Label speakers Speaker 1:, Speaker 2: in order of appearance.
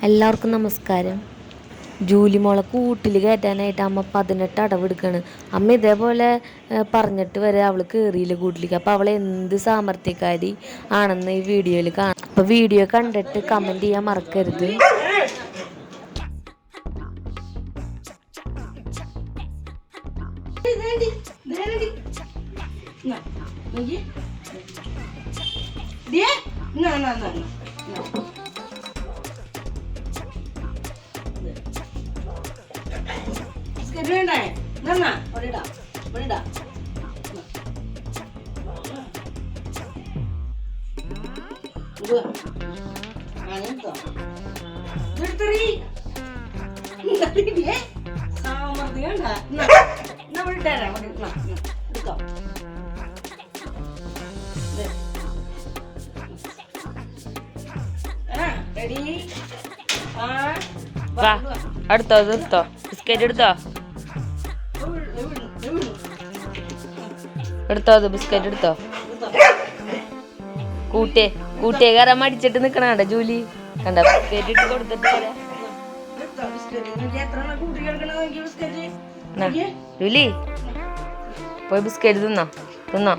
Speaker 1: എല്ലാവർക്കും നമസ്കാരം ജൂലി മോളെ കൂട്ടിൽ കയറ്റാനായിട്ട് അമ്മ പതിനെട്ട് അടവെടുക്കാണ് അമ്മ ഇതേപോലെ പറഞ്ഞിട്ട് വരെ അവൾ കയറിയില്ല കൂട്ടിലേക്ക് അപ്പോൾ അവൾ എന്ത് സാമർത്ഥ്യക്കാരി ആണെന്ന് ഈ വീഡിയോയിൽ കാണാം അപ്പോൾ വീഡിയോ കണ്ടിട്ട് കമന്റ് ചെയ്യാൻ മറക്കരുത്
Speaker 2: വേണ്ടേ നന്നാ
Speaker 1: വാ എടുത്തോ എടുത്തോ. ബിസ്ക്കറ്റ് എടുത്തോ? എടുത്തോ അത് ബിസ്ക്കറ്റ് എടുത്തോ? കൂട്ടെ കൂട്ടേ കയറാൻ മടിച്ചിട്ട് നിക്കണ ജൂലി? കണ്ട ബിസ്ക്കറ്റ് ഇട്ട് കൊടുത്തിട്ട് ജൂലി പോയി ബിസ്ക്കറ്റ് തിന്നോ തിന്നോ.